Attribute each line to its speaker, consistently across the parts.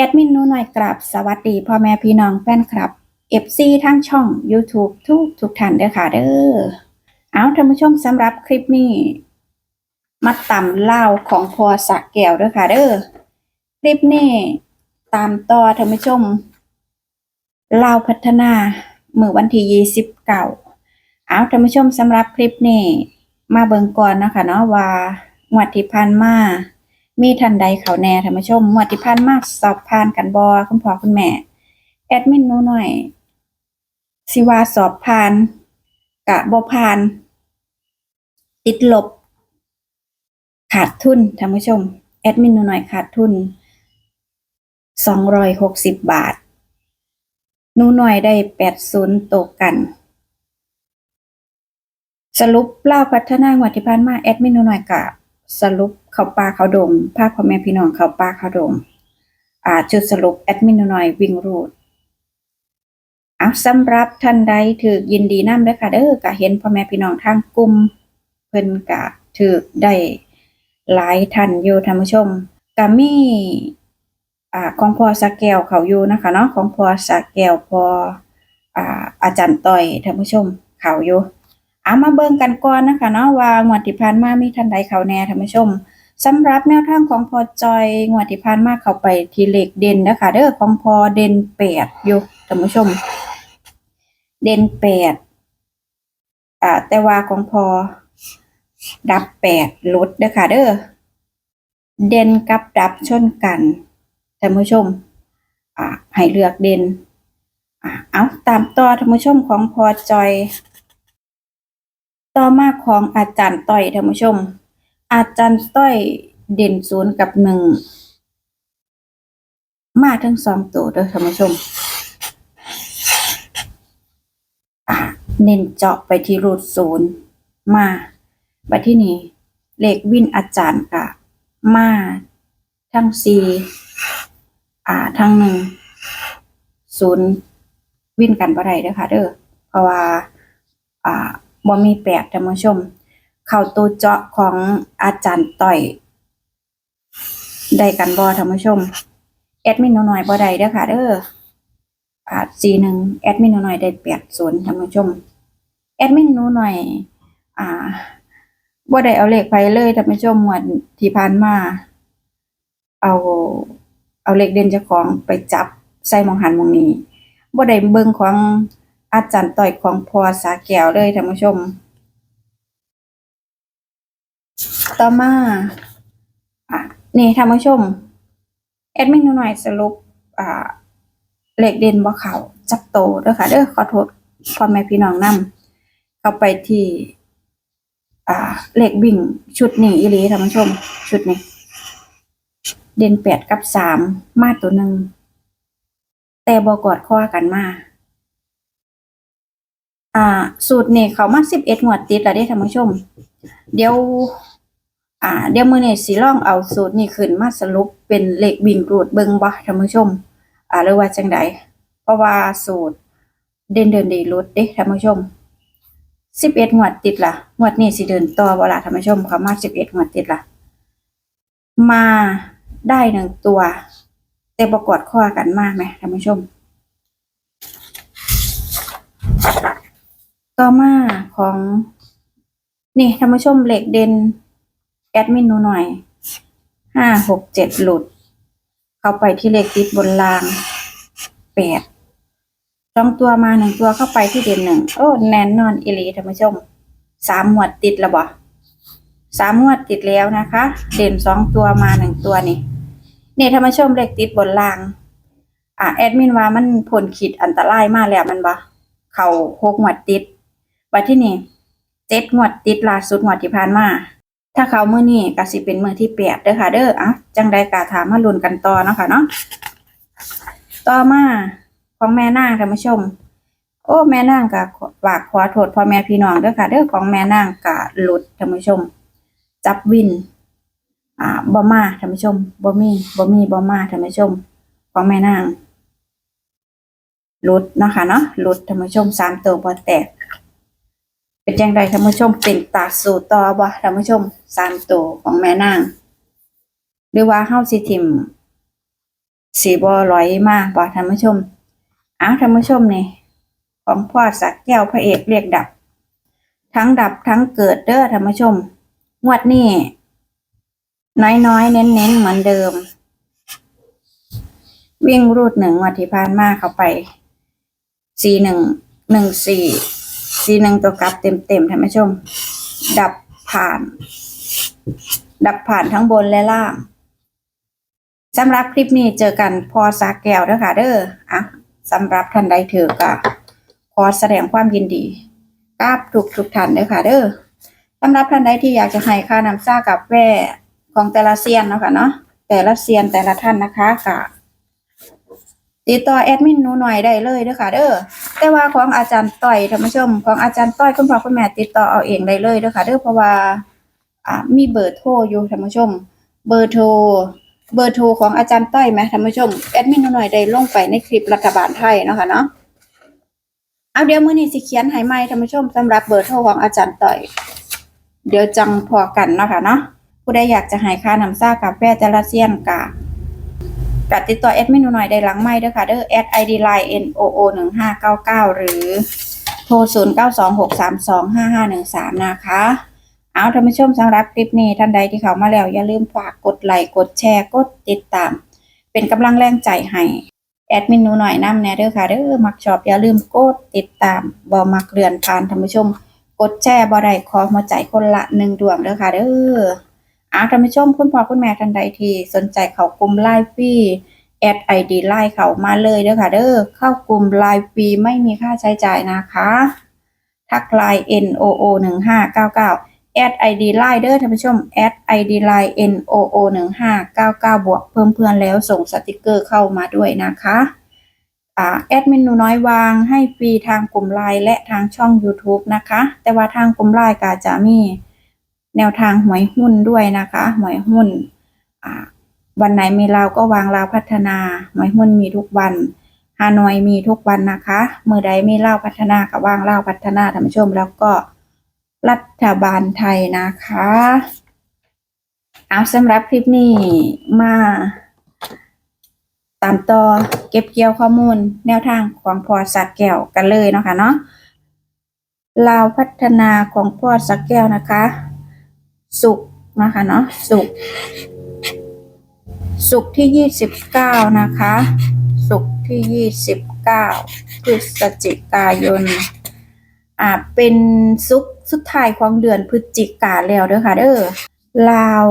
Speaker 1: แอดมินนูหน่อยกราบสวัสดีพ่อแม่พี่น้องแฟนคลับ FC ทั้งช่อง YouTube ทุกทุกท่านเด้อค่ะเด้อเอาท่านผู้ชมสำหรับคลิปนี้ มาต่ำเล่าของพอสะแก้วเด้อค่ะเด้อคลิปนี้ตามต่อท่านผู้ชมเล่าพัฒนาเมื่อวันที่ยี่สิบเก้าเอาท่านผู้ชมสำหรับคลิปนี้ มาเบิ่งก่อนนะคะเนาะว่างวดที่ผ่านมา มีทันใดเขาแน่ท่านผู้ชมงวดที่ผ่านมาสอบผ่านกันบอคุณพ่อคุณแม่ แอดมินนูหน่อยสิว่าสอบผ่านกะบ่ผ่าน ติดลบ ขาดทุนท่านผู้ชม แอดมินนูหน่อยขาดทุนสองร้อยหกสิบบาทนูหน่อยได้แปดศูนย์ตกกันสรุปเล่าพัฒนาวดที่ผ่านมาแอดมินหนูหน่อยกะสรุป เขาปลาเขาดงภาพพ่อแม่พี่น้องเขาปลาเขาดง อ่าจุดสรุปแอดมินหน่อยวิ่งรูดเอาสำหรับท่านใดถือยินดีน้ำเด้อค่ะเด้อกะเห็นพ่อแม่พี่น้องทางกลุ่มเพิ่นกะถือได้หลายท่านอยู่ท่านผู้ชมกะมีอ่าของพอสะแก้วเขาอยู่นะคะเนาะของพอสะแก้วพออ่าอาจารย์ต้อยท่านผู้ชมเขาอยู่เอามาเบิ่งกันก่อนนะคะเนาะว่างวดที่ผ่านมามีท่านใดเขาแน่ท่านผู้ชม สำหรับแนวทางของพอจอยงวดที่ผ่านมาเข้าไปที่เลขเด่นนะคะเด้อของพอเด่นแปดอยู่ท่านผู้ชม เด่นแปดอ่าแต่ว่าของพอดับแปดลดเด้อค่ะเด้อเด่นกับดับชนกันท่านผู้ชมอ่าให้เลือกเด่นอ่าเอาตามต่อท่านผู้ชมของพอจอย ต่อมาของอาจารย์ต้อยท่านผู้ชม อาจารย์ต้อยเด่นศูนย์กับหนึ่ง มาทั้งสองตัวเด้อท่านผู้ชมเน้นเจาะไปที่รูทศูนย์มาบัดที่นี้เลขวินอาจารย์กะ มาทั้งสี่อ่าทั้งหนึ่งศูนย์วินกันบ่ได้เด้อค่ะเด้อเพราะว่า อ่าบ่มีแปดท่านผู้ชม เข้าตัวเจาะของอาจารย์ต่อยได้กันบ่ท่านผู้ชม แอดมินน้อยบ่ได้เด้อค่ะเด้ออาสีหนึ่งแอดมินน้อยได้แปดศูนย์ท่านผู้ชม แอดมินหนูหน่อย อ่าบ่ได้เอาเลขไปเลยท่านผู้ชมงวดที่ผ่านมา เอาเอาเลขเด่นเจ้าของไปจับใส่มองหันมองนี้บ่ได้เบิ่งของอาจารย์ต่อยของพอสาแก้วเลยท่านผู้ชม ต่อมาอะนี่ท่านผู้ชม แอดมินหนูหน่อยสรุปอ่าเลขเด่นบ่เขาจักโตด้อค่ะเด้อขอโทษพ่อแม่พี่น้องนํเข้าไปที่ อ่าเลขบิ่งชุดนี้อีหลีท่านผู้ชม ชุดนี้ เด่นแปดกับสามมาตัวหนึ่งแต่บกอดข้อกันมาอ่า สูตรนี่เขามาสิบเอ็ดงวดติดแล้วเด้ท่านผู้ชม เดี๋ยว อ่าเดี๋ยวมื้อนี้สิลองเอาสูตรนี้ขึ้นมาสรุปเป็นเลขบิ่งรูดเบิงบ่ท่านผู้ชม อ่าหรือว่าจังใดเพราะว่าสูตรเด่นเดินดีรุดเด้ท่านผู้ชมสิบเอ็ดงวดติดล่ะงวดนี้สิเดินต่อบ่ล่ะท่านผู้ชมเขามาสิบเอ็ดงวดติดล่ะมาได้หนึ่งตัว แต่ประกอดข้อกันมากไหมท่านผู้ชม ต่อมาของ นี่ท่านผู้ชมเหล็กเด่น แอดมินหนูหน่อย ห้าหกเจ็ดหลุด เข้าไปที่เลขติดบนรางแปดสองตัวมาหนึ่งตัวเข้าไปที่เด่นหนึ่งโอ้แน่นอนอิลีท่านผู้ชมสามหมวดติดแล้วบ่สามหมวดติดแล้วนะคะ เด่นสองตัวมาหนึ่งตัวนี่นี่ท่านผู้ชมเลขติดบนราง อ่าแอดมินว่ามันผลขีดอันตรายมากแล้วมันบ่เขาหกหมวดติดบัดที่นี่เจ็ดงวดติดล่าสุดงวดที่ผ่านมา ถ้าเขามื้อนี้ก็สิเป็นมือที่แปดเด้อค่ะ เด้ออะจังใดก็ถามมาลุ้นกันต่อเนาะค่ะเนาะต่อมาของแม่นางท่านผู้ชม โอ้แม่นางก็ฝากขอโทษพ่อแม่พี่น้องเด้อค่ะ เด้อของแม่นางก็หลุดท่านผู้ชม จับวิน อ่าบ่มาท่านผู้ชมบ่มีบ่มีบ่มาท่านผู้ชม ของแม่นางหลุดนะคะเนาะหลุดท่านผู้ชมสามตัวบ่แตก เป็นจังใดท่านผู้ชมเป็นตาสู่ต่อบ่ท่านผู้ชมสามตัวของแม่นาง หรือว่าเฮาสิทิมสีบอลอยมากบ่ท่านผู้ชมอ้าวท่านผู้ชมนี่ของพ่อสักแก้วพระเอกเรียกดับ ทั้งดับทั้งเกิดเด้อท่านผู้ชมงวดนี้น้อยๆ เน้นๆ เหมือนเดิม วิ่งรูดหนึ่งวัที่ผ่านมาเข้าไปสี่หนึ่งหนึ่งสี่ สี่หนึ่งตัวกลับเต็มๆท่านผู้ชม ดับผ่าน ดับผ่านทั้งบนและล่างสำหรับคลิปนี้เจอกันพอสากแก้วเด้อค่ะเด้ออะสำหรับท่านใดถือก็ขอแสดงความยินดีกับทุกทุกท่านเด้อค่ะเด้อสำหรับท่านใดที่อยากจะให้ค่าน้ำซ่ากับแว่ของแต่ละเซียนเนาะค่ะเนาะแต่ละเซียนแต่ละท่านนะคะก็ ติดต่อแอดมินหนูหน่อยได้เลยเด้อค่ะเด้อแต่ว่าของอาจารย์ต้อยท่านผู้ชม ของอาจารย์ต้อยคุณพ่อคุณแม่ติดต่อเอาเองได้เลยเด้อค่ะเด้อเพราะว่าอ่ามีเบอร์โทรอยู่ท่านผู้ชม เบอร์โทรเบอร์โทรของอาจารย์ต้อยไหมท่านผู้ชมแอดมินหนูหน่อยได้ลงไปในคลิปรัฐบาลไทยเนาะค่ะเนาะเอาเดี๋ยวมื้อนี้สิเขียนให้ใหม่ท่านผู้ชมสำหรับเบอร์โทรของอาจารย์ต้อย เดี๋ยวจังพอกันเนาะค่ะเนาะผู้ใดอยากจะให้ค่าน้ำซ่ากาแฟแต่ละเซียนกะ กติดต่อแอดมินหน่อยได้หลังไม้เด้อค่ะเด้อแอด ID line n o o หนึ่งห้าเก้าเก้าหรือโทรศูนย์เก้าสองหกสามสองห้าห้าหนึ่งสามนะคะ เอาท่านผู้ชมสำหรับคลิปนี้ท่านใดที่เข้ามาแล้ว อย่าลืมฝากกดไลค์กดแชร์กดติดตาม เป็นกำลังแรงใจให้แอดมินหนูหน่อยนำแน่เด้อค่ะเด้อมักชอบอย่าลืมกดติดตามบ่มักเลื่อนผ่านท่านผู้ชม กดแชร์บ่ได้ขอหัวใจคนละหนึ่งดวงเด้อค่ะเด้อ อาท่านผู้ชมคุณพ่อคุณแม่ท่านใดที่สนใจเข้ากลุ่มไลฟ์ฟรีแอดไอดีไลน์เข้ามาเลยเด้อค่ะเด้อเข้ากลุ่มไลฟ์ฟรีไม่มีค่าใช้จ่ายนะคะ ทักไลน์ n o o หนึ่งห้าเก้าเก้าแอด ID Line เด้อท่านผู้ชมแอด ID Line N O O หนึ่งห้าเก้าเก้าบวกเพิ่มเพื่อนแล้วส่งสติกเกอร์เข้ามาด้วยนะคะอ่าแอดมินหนูน้อยวางให้ฟรีทางกลุ่มไลน์และทางช่อง YouTube นะคะ แต่ว่าทางกลุ่มไลน์ก็จะมี แนวทางหวยหุ้นด้วยนะคะหวยหุ้นวันไหนมีเราก็วางเราพัฒนาหวยหุ้นมีทุกวันฮานอยมีทุกวันนะคะเมื่อใดมีเล่าพัฒนาก็วางเล่าพัฒนาท่านผู้ชมแล้วก็รัฐบาลไทยนะคะเอาสำหรับคลิปนี้มาตามต่อเก็บเกี่ยวข้อมูลแนวทางของพอสักแก้วกันเลยเนาะคะเนาะลาวพัฒนาของพอสักแก้วนะคะ สุกนะคะเนาะสุกสุกที่ยี่สิบเก้านะคะ สุกที่ยี่สิบเก้าพฤศจิกายนอ่าเป็นซุกสุดท้ายของเดือนพฤศจิกาแล้วเด้อค่ะเด้อลาว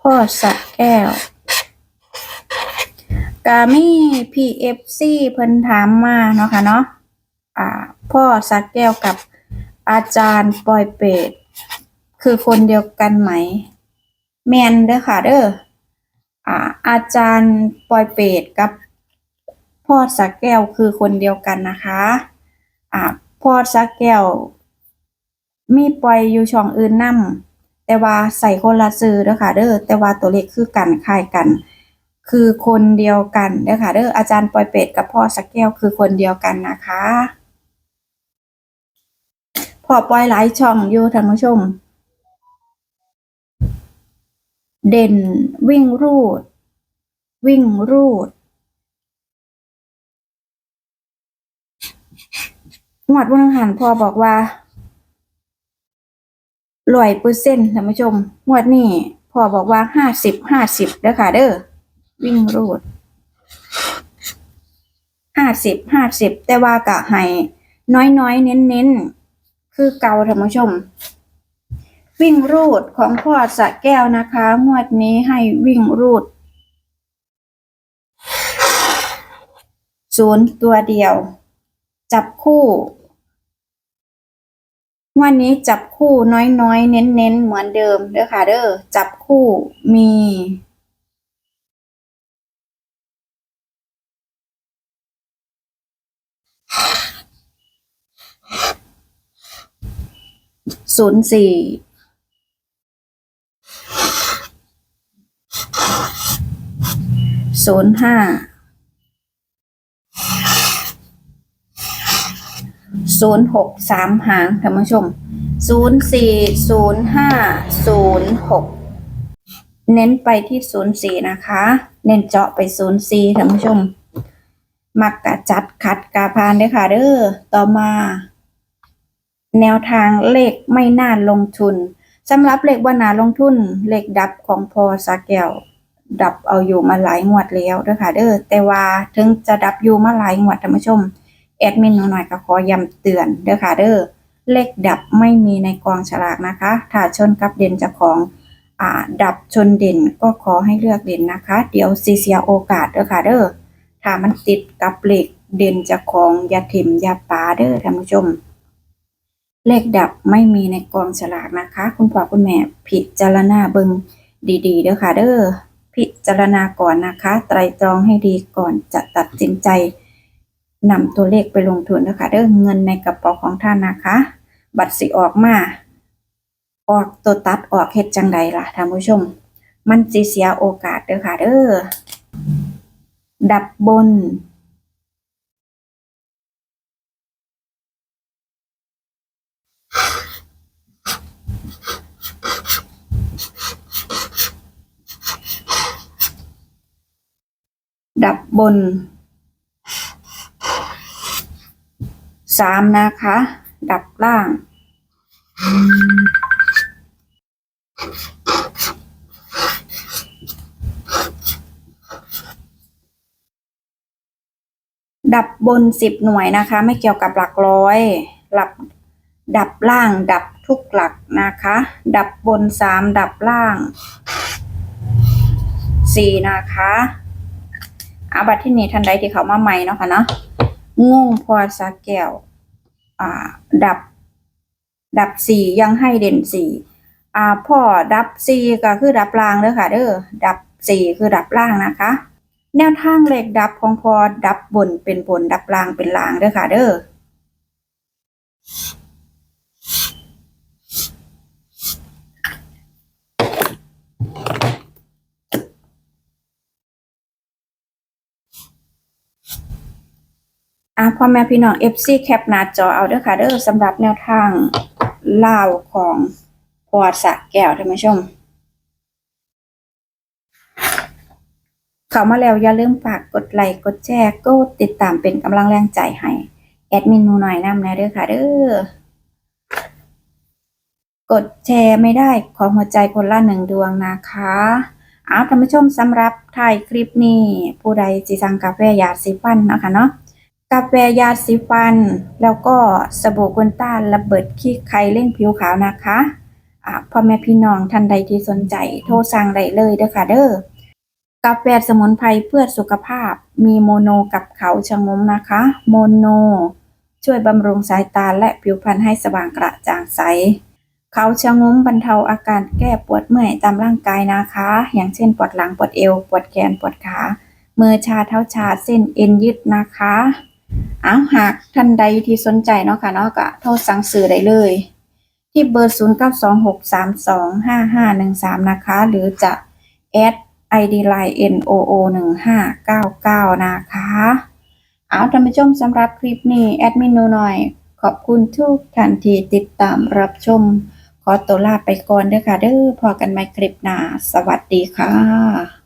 Speaker 1: พ่อสะแก้ว กามี PFC เพิ่นถามมาเนาะค่ะเนาะอ่าพ่อสักแก้วกับอาจารย์ปอยเปรตคือคนเดียวกันไหม แมนเด้อค่ะเด้ออ่าอาจารย์ปอยเปรตกับพ่อสักแก้วคือคนเดียวกันนะคะอ่าพ่อสักแก้ว มีปล่อยอยู่ช่องอื่นนํแต่ว่าใส่คนละซื้อเด้อค่ะเด้อแต่ว่าตัวเลขคือกันคล้ายกัน คือคนเดียวกันเด้อค่ะเด้ออาจารย์ปอยเปรตกับพ่อสักแก้วคือคนเดียวกันนะคะพ่อปล่อยหลายช่องอยู่ท่านผู้ชม เด่นวิ่งรูด วิ่งรูดหวดวันหันพ่อบอกว่าร้อยเปอร์เซ็นต์ท่านผู้ชมหวดนี้พ่อบอกว่าห้าสิบห้าสิบเด้อค่ะเด้อ วิ่งรูดห้าสิบห้าสิบแต่ว่ากะให้น้อยน้อยเน้นเน้นคือเกาท่านผู้ชม วิ่งรูดของพ่อสะแก้วนะคะ งวดนี้ให้วิ่งรูดศูนย์ตัวเดียว จับคู่งวันนี้จับคู่น้อยๆ เน้นๆ เหมือนเดิมเด้อค่ะเด้อจับคู่มี ศูนย์สี่ศูนย์ห้าศูนย์หกสามหางท่านผู้ชมศูนย์สี่ศูนย์ห้าศูนย์หกเน้นไปที่ศูนย์สี่นะคะ เน้นเจาะไปศูนย์สี่ท่านผู้ชม มักกะจัดคัดกาพานเด้อค่ะเด้อต่อมา แนวทางเลขไม่น่าลงทุนสำหรับเลขว่านาลงทุนเลขดับของพอสาแก้วดับเอาอยู่มาหลายงวดแล้วเด้อค่ะเด้อแต่ว่าถึงจะดับอยู่มาหลายงวดท่านผู้ชมแอดมินหน่อยก็ขอย้ำเตือนเด้อค่ะเด้อเลขดับไม่มีในกองฉลากนะคะ ถ้าชนกับเด่นเจาของอ่าดับชนเด่นก็ขอให้เลือกเด่นนะคะ เดี๋ยวซีเสียโอกาสเด้อค่ะเด้อ ถ้ามันติดกับเลขเด่นจากของยาถิ่มยาปาเด้อท่านผู้ชม เลขดับไม่มีในกองฉลากนะคะ คุณพ่อคุณแม่พิจารณาเบิงดีๆเด้อค่ะ เด้อพิจารณาก่อนนะคะ ไตรตรองให้ดีก่อนจะตัดสินใจนำตัวเลขไปลงทุนนะคะเด้อเงินในกระเป๋าของท่านนะคะ บัตรสิออกมาออกตัวตัดออกเฮ็ดจังใดล่ะท่านผู้ชม มันสิเสียโอกาสเด้อค่ะเด้อ ดับบนดับบนสามนะคะ ดับล่าง ดับบนสิบหน่วยนะคะ ไม่เกี่ยวกับหลักร้อยหลับดับล่างดับทุกหลักนะคะ ดับบนสามดับล่างสี่นะคะอาบัตที่นี่ทันใดที่เขามาใหม่เนาะค่ะเนาะงงพอสาแก้วอ่า ดับ ดับสี่ยังให้เด่นสี่อ่าพ่อดับสี่ก็คือดับล่างเด้อค่ะ เด้อดับสี่คือดับล่างนะคะ แนวทางเลขดับของพอดับบนเป็นบนดับล่างเป็นล่างเด้อค่ะ เด้ออะพ่อแม่พี่น้อง FC แคปหน้าจอเอาเด้อค่ะเด้อสำหรับแนวทางลาวของพอสะแก้วท่านผู้ชม เข้ามาแล้วอย่าลืมฝากกดไลค์กดแชร์กดติดตามเป็นกำลังแรงใจให้แอดมินหนูหน่อยนำนะเด้อค่ะเด้อกดแชร์ไม่ได้ขอหัวใจคนละหนึ่งดวงนะคะเอาท่านผู้ชมสำหรับถ่ายคลิปนี้ผู้ใดสิสั่งกาแฟยาสีฟันนะคะเนาะกาแฟยาสีฟัน แล้วก็สบู่กุนต้านระเบิดขี้ไข่เล่งผิวขาวนะคะอ่าพ่อแม่พี่น้องท่านใดที่สนใจโทรสั่งได้เลยเด้อค่ะเด้อ กาแฟสมุนไพรเพื่อสุขภาพมีโมโนกับเขาชะงมนะคะ โมโน ช่วยบำรุงสายตาและผิวพรรณให้สว่างกระจ่างใส เขาชะงมบรรเทาอาการแก้ปวดเมื่อยตามร่างกายนะคะ อย่างเช่นปวดหลังปวดเอว ปวดแขนปวดขา มือชาเท้าชาเส้นเอ็นยืดนะคะเอาหากท่านใดที่สนใจเนาะค่ะเนาะก็โทรสั่งซื้อได้เลย ที่เบอร์ 0926325513 นะคะ หรือจะแอด ID Line NOO 1599นะคะ เอาท่านผู้ชมสำหรับคลิปนี้ แอดมินโนหน่อย ขอบคุณทุกท่านที่ติดตามรับชม ขอตัวลาไปก่อนเด้อค่ะเด้อพอกันใหม่คลิปหน้า สวัสดีค่ะ